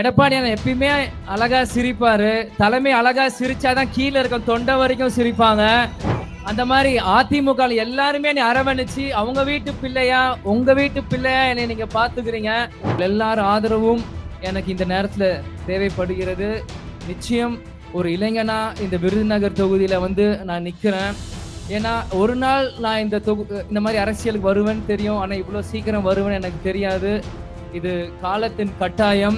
எடப்பாடி அண்ணன் எப்பயுமே அழகா சிரிப்பாரு. தலைமை அழகா சிரிச்சாதான் கீழே இருக்க தொண்டை வரைக்கும் சிரிப்பாங்க. அந்த மாதிரி அதிமுக எல்லாருமே என்னை அரவணைச்சு அவங்க வீட்டு பிள்ளையா? உங்க வீட்டு பிள்ளையா? என்னை நீங்க பாத்துக்கிறீங்க? எல்லாரும் ஆதரவும் எனக்கு இந்த நேரத்துல தேவைப்படுகிறது. நிச்சயம் ஒரு இளைஞனா இந்த விருதுநகர் தொகுதியில வந்து நான் நிக்கிறேன். ஏன்னா ஒரு நாள் நான் இந்த தொகு இந்த மாதிரி அரசியலுக்கு வருவேன்னு தெரியும். ஆனால் இவ்வளோ சீக்கிரம் வருவேன்னு எனக்கு தெரியாது. இது காலத்தின் கட்டாயம்.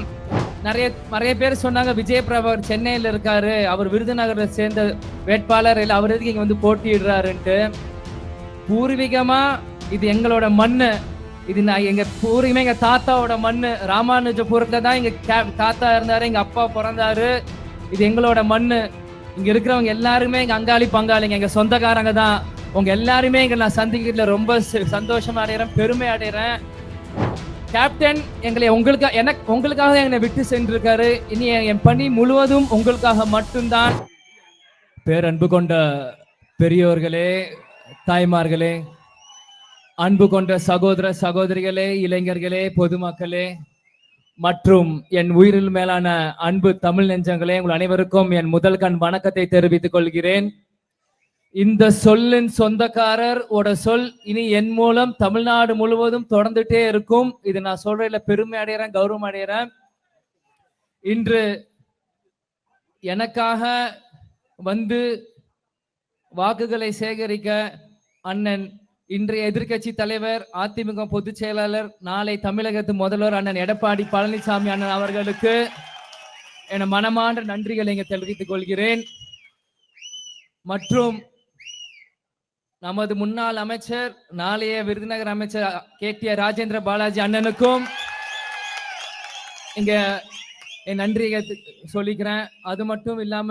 நிறைய நிறைய பேர் சொன்னாங்க விஜய் பிரபாகர் சென்னையில் இருக்காரு. அவர் விருதுநகரை சேர்ந்த வேட்பாளர் இல்லை அவர் எதுக்கு இங்கே வந்து போட்டியிடுறாருன்ட்டு. பூர்வீகமாக இது எங்களோட மண் இது நான் எங்கள் பூர்வீகமே எங்கள் தாத்தாவோட மண் ராமானுஜபுரத்தில் தான் எங்கள் கே- தாத்தா இருந்தார் எங்கள் அப்பா பிறந்தாரு. இது எங்களோட மண் இங்கே இருக்கிறவங்க எல்லாருமே எங்கள் அங்காளி பங்காளிங்க. எங்கள் சொந்தக்காரங்க தான். உங்கள் எல்லாருமே எங்களை நான் சந்திக்கிறதுல ரொம்ப சந்தோஷமாக அடைகிறேன் பெருமை அடைகிறேன் கேப்டன் எங்களை உங்களுக்காக எனக்கு உங்களுக்காக என்னை விட்டு சென்றிருக்காரு. இனி என் என் பணி முழுவதும் உங்களுக்காக மட்டும்தான். பேரன்பு கொண்ட பெரியோர்களே தாய்மார்களே அன்பு கொண்ட சகோதர சகோதரிகளே இளைஞர்களே பொதுமக்களே மற்றும் என் உயிரில் மேலான அன்பு தமிழ் நெஞ்சங்களே உங்கள் அனைவருக்கும் என் முதல் கண் வணக்கத்தை தெரிவித்துக் கொள்கிறேன். இந்த சொல்லின் சொந்தக்காரர் ஓட சொல் இனி என் மூலம் தமிழ்நாடு முழுவதும் தொடர்ந்துட்டே இருக்கும். இது நான் சொல்றதுல பெருமை அடைகிறேன் கௌரவம் அடைகிறேன் இன்று எனக்காக வந்து வாக்குகளை சேகரிக்க அண்ணன் இன்றைய எதிர்க்கட்சி தலைவர் அதிமுக பொதுச் செயலாளர் நாளை தமிழகத்து முதல்வர் அண்ணன் எடப்பாடி பழனிசாமி அண்ணன் அவர்களுக்கு என மனமார்ந்த நன்றிகளை இங்கே தெரிவித்துக் கொள்கிறேன். மற்றும் நமது முன்னாள் அமைச்சர் நாளைய விருதுநகர் அமைச்சர் K. T. R. Rajendra Balaji அண்ணனுக்கும் இங்க என் நன்றியை சொல்லிக்கிறேன். அது மட்டும் இல்லாம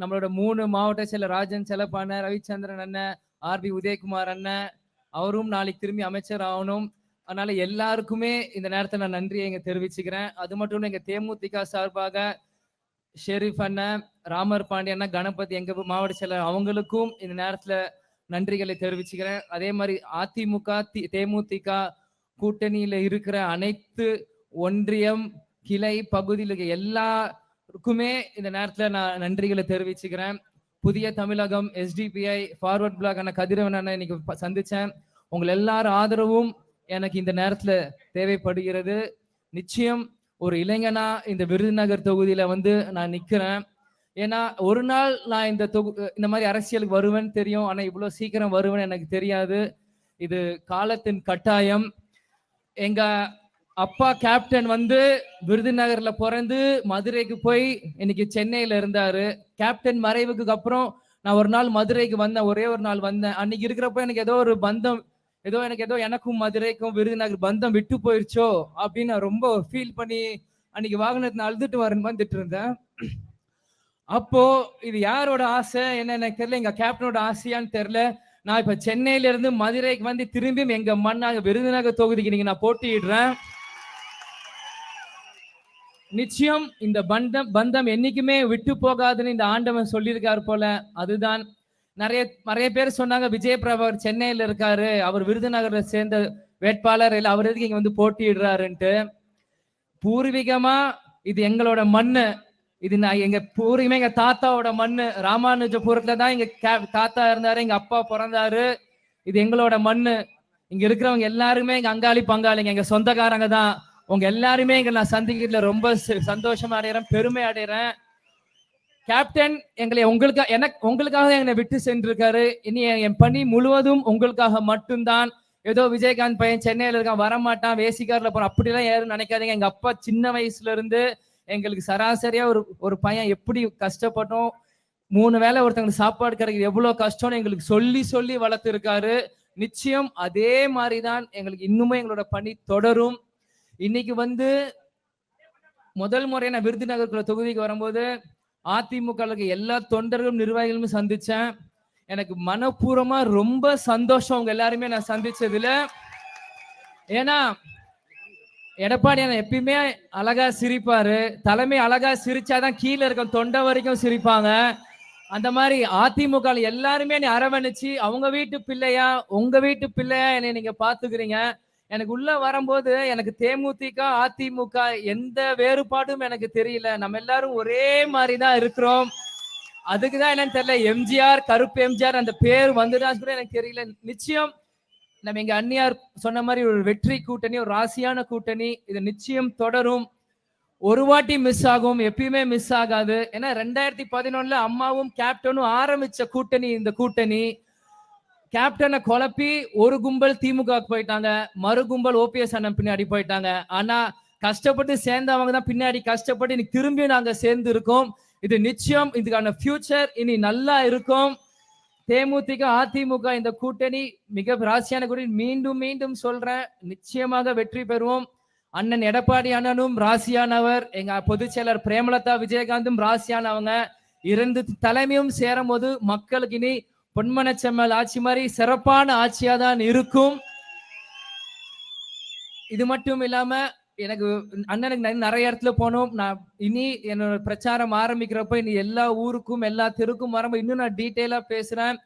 நம்மளோட மூணு மாவட்ட செயலர் ராஜன் செலப்பான ரவிச்சந்திரன் அண்ணன் ஆர்பி உதயகுமார் அண்ணன் அவரும் நாளைக்கு திரும்பி அமைச்சர் ஆகணும். அதனால எல்லாருக்குமே இந்த நேரத்தை நான் நன்றியை இங்க தெரிவிச்சுக்கிறேன். அது மட்டும் இல்லை எங்க தேமுதிக சார்பாக ஷெரீஃப் அண்ணன் ராமர் பாண்டிய அண்ணன் கணபதி எங்க மாவட்ட செயலர் அவங்களுக்கும் இந்த நேரத்துல நன்றிகளை தெரிவிச்சுக்கிறேன். அதே மாதிரி அதிமுக தி- தேமுதிக கூட்டணியில இருக்கிற அனைத்து ஒன்றியம் கிளை பகுதியில் இருக்க எல்லாருக்குமே இந்த நேரத்துல நான் நன்றிகளை தெரிவிச்சுக்கிறேன். புதிய தமிழகம் எஸ்டிபிஐ ஃபார்வர்ட் பிளாக் அண்ணன் கதிரவன் அண்ணன் இன்னைக்கு சந்தித்தேன் சந்திச்சேன். உங்கள் எல்லாரும் ஆதரவும் எனக்கு இந்த நேரத்துல தேவைப்படுகிறது. நிச்சயம் ஒரு இளைஞனா இந்த விருதுநகர் தொகுதியில வந்து நான் நிக்கிறேன். ஏன்னா ஒரு நாள் நான் இந்த தொகு இந்த மாதிரி அரசியலுக்கு வருவேன்னு தெரியும். ஆனால் இவ்வளோ சீக்கிரம் வருவேன்னு எனக்கு தெரியாது. இது காலத்தின் கட்டாயம். எங்க அப்பா கேப்டன் வந்து விருதுநகர்ல பிறந்து மதுரைக்கு போய் இன்னைக்கு சென்னையில இருந்தாரு. கேப்டன் மறைவுக்கு அப்புறம் நான் ஒரு நாள் மதுரைக்கு வந்தேன். ஒரே ஒரு நாள் வந்தேன். அன்னைக்கு இருக்கிறப்ப எனக்கு ஏதோ ஒரு பந்தம் ஏதோ எனக்கு ஏதோ எனக்கும் மதுரைக்கும் விருதுநகர் பந்தம் விட்டு போயிருச்சோ அப்படின்னு நான் ரொம்ப ஃபீல் பண்ணி அன்னைக்கு வாகனத்தை அழுதுட்டு வரேன் வந்துட்டு இருந்தேன் அப்போ இது யாரோட ஆசை? என்ன எனக்கு தெரியல. எங்க கேப்டனோட ஆசையான்னு தெரியல. நான் இப்ப சென்னையில இருந்து மதுரைக்கு வந்து திரும்பியும் எங்க மண்ணாக விருதுநகர் தொகுதிக்கு நீங்க நான் போட்டியிடுறேன். நிச்சயம் இந்த பந்தம் பந்தம் என்னைக்குமே விட்டு போகாதுன்னு இந்த ஆண்டவன் சொல்லியிருக்காரு போல. அதுதான் நிறைய நிறைய பேர் சொன்னாங்க விஜய பிரபாகர் சென்னையில இருக்காரு. அவர் விருதுநகரை சேர்ந்த வேட்பாளர் இல்லை அவர் எதுக்கு இங்க வந்து போட்டியிடுறாருன்ட்டு. பூர்வீகமா இது எங்களோட மண்ணு. இது நான் எங்க பூர்வீகமே எங்க தாத்தாவோட மண்ணு. ராமானுஜபுரத்துல தான் எங்க கே- தாத்தா இருந்தாரு எங்க அப்பா பிறந்தாரு. இது எங்களோட மண்ணு. இங்க இருக்கிறவங்க எல்லாருமே எங்க அங்காளி பங்காளிங்க. எங்க சொந்தக்காரங்க தான். உங்க எல்லாருமே இங்க நான் சந்திக்கிறதுல ரொம்ப சந்தோஷமா சந்தோஷம் அடைகிறேன் பெருமை அடைகிறேன் கேப்டன் எங்களை உங்களுக்காக எனக்கு உங்களுக்காக என்னை விட்டு சென்றிருக்காரு. இனி என் பணி முழுவதும் உங்களுக்காக மட்டும்தான். ஏதோ விஜயகாந்த் பையன் சென்னையில இருக்கான் வரமாட்டான் வேசிக்காரில் போறான். அப்படிலாம் யாரும் நினைக்காதீங்க. எங்க அப்பா சின்ன வயசுல இருந்து எங்களுக்கு சராசரியா ஒரு ஒரு பையன் எப்படி கஷ்டப்பட்டோம்? மூணு வேளை ஒருத்தங்களுக்கு சாப்பாடு கிடைக்கிறது எவ்வளவு கஷ்டம்னு எங்களுக்கு சொல்லி சொல்லி வளர்த்துருக்காரு. நிச்சயம் அதே மாதிரிதான் எங்களுக்கு இன்னுமே எங்களோட பணி தொடரும். இன்னைக்கு வந்து முதல் முறை நான் விருதுநகர் தொகுதிக்கு வரும்போது அதிமுக இருக்க எல்லா தொண்டர்களும் நிர்வாகிகளும் சந்திச்சேன். எனக்கு மனப்பூர்வமா ரொம்ப சந்தோஷம். அவங்க எல்லாருமே நான் சந்திச்சதுல ஏன்னா எடப்பாடி அண்ணன் எப்பயுமே அழகா சிரிப்பாரு. தலைமை அழகா சிரிச்சாதான் கீழே இருக்க தொண்டை வரைக்கும் சிரிப்பாங்க. அந்த மாதிரி அதிமுக எல்லாருமே என்னை அரவணைச்சு அவங்க வீட்டு பிள்ளையா? உங்க வீட்டு பிள்ளையா? என்னை நீங்க பாத்துக்கிறீங்க? எனக்கு உள்ள வரும்போது எனக்கு தேமுதிக அதிமுக எந்த வேறுபாடும் எனக்கு தெரியல. நம்ம எல்லாரும் ஒரே மாதிரி தான் இருக்கிறோம். அதுக்குதான் என்னன்னு தெரியல. எம்ஜிஆர் கருப்பு எம்ஜிஆர் அந்த பேர் வந்துதான் கூட எனக்கு தெரியல. நிச்சயம் நம்ம இங்க அந்நியார் சொன்ன மாதிரி ஒரு வெற்றி கூட்டணி ஒரு ராசியான கூட்டணி இது நிச்சயம் தொடரும். ஒரு வாட்டி மிஸ் ஆகும் எப்பயுமே மிஸ் ஆகாது. ஏன்னா ரெண்டாயிரத்தி பதினொன்னுல அம்மாவும் கேப்டனும் ஆரம்பிச்ச கூட்டணி இந்த கூட்டணி. கேப்டனை குழப்பி ஒரு கும்பல் திமுக போயிட்டாங்க. மறு கும்பல் ஓபிஎஸ் அண்ணன் பின்னாடி போயிட்டாங்க. ஆனா கஷ்டப்பட்டு சேர்ந்தவங்க தான் பின்னாடி கஷ்டப்பட்டு இன்னைக்கு திரும்பி நாங்க சேர்ந்து இருக்கோம் இது நிச்சயம் இதுக்கான ஃபியூச்சர் இனி நல்லா இருக்கும். தேமுதிக அதிமுக இந்த கூட்டணி மிக ராசியான கூட்டணி. மீண்டும் மீண்டும் சொல்றேன் நிச்சயமாக வெற்றி பெறுவோம். அண்ணன் எடப்பாடி அண்ணனும் ராசியானவர். எங்க பொதுச் செயலர் பிரேமலதா விஜயகாந்தும் ராசியானவங்க. இரண்டு தலைமையும் சேரும் போது மக்களுக்கு இனி பொன்மனச்செம்மல் ஆட்சி மாதிரி சிறப்பான ஆட்சியா தான் இருக்கும். இது மட்டும் இல்லாம எனக்கு அண்ணனுக்கு நான் நிறைய இடத்துல போனோம். நான் இனி என்னோட பிரச்சாரம் ஆரம்பிக்கிறப்ப இனி எல்லா ஊருக்கும் எல்லா தெருக்கும் வரம்போ இன்னும் நான் டீட்டெயிலா பேசுறேன்.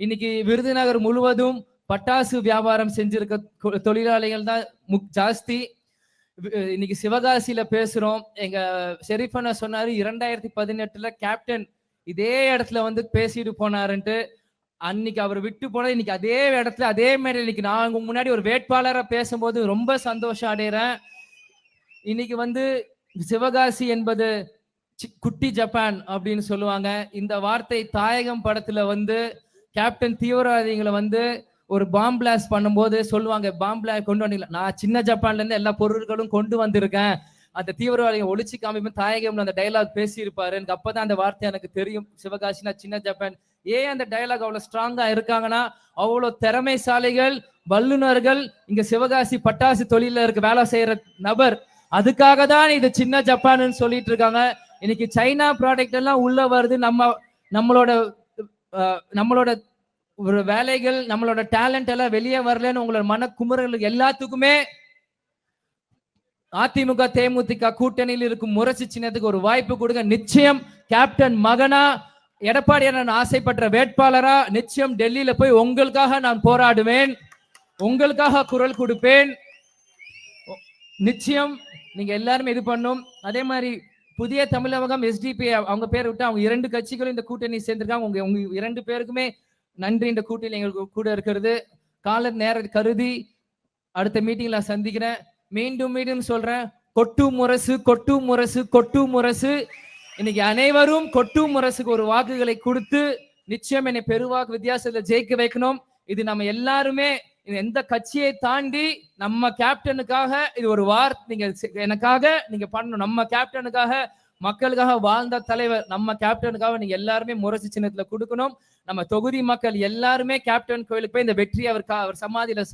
இன்னைக்கு விருதுநகர் முழுவதும் பட்டாசு வியாபாரம் செஞ்சிருக்க தொழிலாளிகள் தான் முக் ஜாஸ்தி. இன்னைக்கு சிவகாசியில பேசுறோம். எங்க ஷெரீஃபண்ணா சொன்னாரு இரண்டாயிரத்தி பதினெட்டுல கேப்டன் இதே இடத்துல வந்து பேசிட்டு போனாருன்ட்டு. அன்னைக்கு அவர் விட்டு போன இன்னைக்கு அதே இடத்துல அதே மாதிரி இன்னைக்கு நான் உங்க முன்னாடி ஒரு வேட்பாளரை பேசும்போது ரொம்ப சந்தோஷம் அடைகிறேன் இன்னைக்கு வந்து சிவகாசி என்பது சி- குட்டி ஜப்பான் அப்படின்னு சொல்லுவாங்க. இந்த வார்த்தை தாயகம் படத்துல வந்து கேப்டன் தீவிரவாதிகளை வந்து ஒரு பாம் பிளாஸ்ட் பண்ணும்போது சொல்லுவாங்க பாம் பிளாஸ்ட் கொண்டு வந்தீங்களா? நான் சின்ன ஜப்பான்ல இருந்து எல்லா பொருட்களும் கொண்டு வந்திருக்கேன். அந்த தீவிரவாதிகள் ஒழிச்சு காமிப்பேன் தாயகம்ல அந்த டைலாக் பேசியிருப்பாரு எனக்கு அப்பதான் அந்த வார்த்தை எனக்கு தெரியும். சிவகாசினா சின்ன ஜப்பான். ஏன் அந்த டைலாக் அவ்வளவு ஸ்ட்ராங்கா இருக்காங்கன்னா அவ்வளவு திறமைசாலிகள் வல்லுனர்கள் இங்க சிவகாசி பட்டாசு தொழில இருக்க வேலை செய்யற நபர். அதுக்காக தான் இது சின்ன ஜப்பான்னு சொல்லிட்டு இருக்காங்க இன்னைக்கு சைனா ப்ராடக்ட் எல்லாம் உள்ள வருது. நம்ம நம்மளோட நம்மளோட ஒரு வேலைகள் நம்மளோட டேலண்ட் எல்லாம் வெளியே வரலன்னு உங்களோட மன குமுறல் எல்லாத்துக்குமே அதிமுக தேமுதிக கூட்டணியில் இருக்கும் முரசு சின்னத்துக்கு ஒரு வாய்ப்பு கொடுங்க. நிச்சயம் கேப்டன் மகனா எடப்பாடி அண்ணன் ஆசைப்பட்ட வேட்பாளரா நிச்சயம் டெல்லியில போய் உங்களுக்காக நான் போராடுவேன். உங்களுக்காக குரல் கொடுப்பேன். நிச்சயம் நீங்க எல்லாருமே இது பண்ணும். அதே மாதிரி புதிய தமிழகம் எஸ்டிபி அவங்க பேர் விட்டு அவங்க இரண்டு கட்சிகளும் இந்த கூட்டணி சேர்ந்திருக்காங்க. உங்க உங்க இரண்டு பேருக்குமே நன்றி. இந்த கூட்டணி எங்களுக்கு கூட இருக்கிறது. கால நேர கருதி அடுத்த மீட்டிங்ல சந்திக்கிறேன். மீண்டும் மீண்டும் சொல்றேன். கொட்டு முரசு கொட்டு முரசு கொட்டு முரசு. இன்னைக்கு அனைவரும் கொட்டு முரசுக்கு ஒரு வாக்குகளை கொடுத்து நிச்சயம் என்னை பெருவாக்கு வித்தியாசத்துல ஜெயிக்க வைக்கணும். இது நம்ம எல்லாருமே எந்த கட்சியை தாண்டி நம்ம கேப்டனுக்காக இது ஒரு வார் நீங்க எனக்காக நீங்க பண்ணணும். நம்ம கேப்டனுக்காக மக்களுக்காக வாழ்ந்த தலைவர் நம்ம கேப்டனுக்காக நீங்க எல்லாருமே முரசு சின்னத்துல கொடுக்கணும். நம்ம தொகுதி மக்கள் எல்லாருமே கேப்டன் கோயிலுக்கு போய் இந்த வெற்றி அவர் அவர் சமாதியில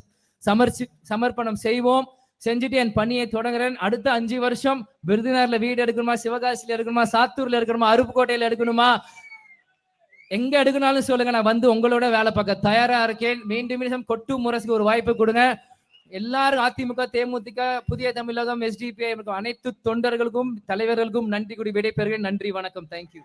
சமர்ச்சி சமர்ப்பணம் செய்வோம். செஞ்சுட்டு என் பணியை தொடங்குறேன். அடுத்த அஞ்சு வருஷம் விருதுநகர்ல வீடு எடுக்கணுமா சிவகாசியில எடுக்கணுமா சாத்தூர்ல எடுக்கணுமா அருப்புக்கோட்டையில எடுக்கணுமா எங்க எடுக்கணாலும் சொல்லுங்க நான் வந்து உங்களோட வேலை பார்க்க தயாரா இருக்கேன். மீண்டும் மீண்டும் கொட்டு முரசுக்கு ஒரு வாய்ப்பு கொடுங்க. எல்லாரும் அதிமுக தேமுதிக புதிய தமிழகம் எஸ்டிபிஐ அனைத்து தொண்டர்களுக்கும் தலைவர்களுக்கும் நன்றி கூடி விடைபெறுகிறேன். நன்றி வணக்கம். தேங்க்யூ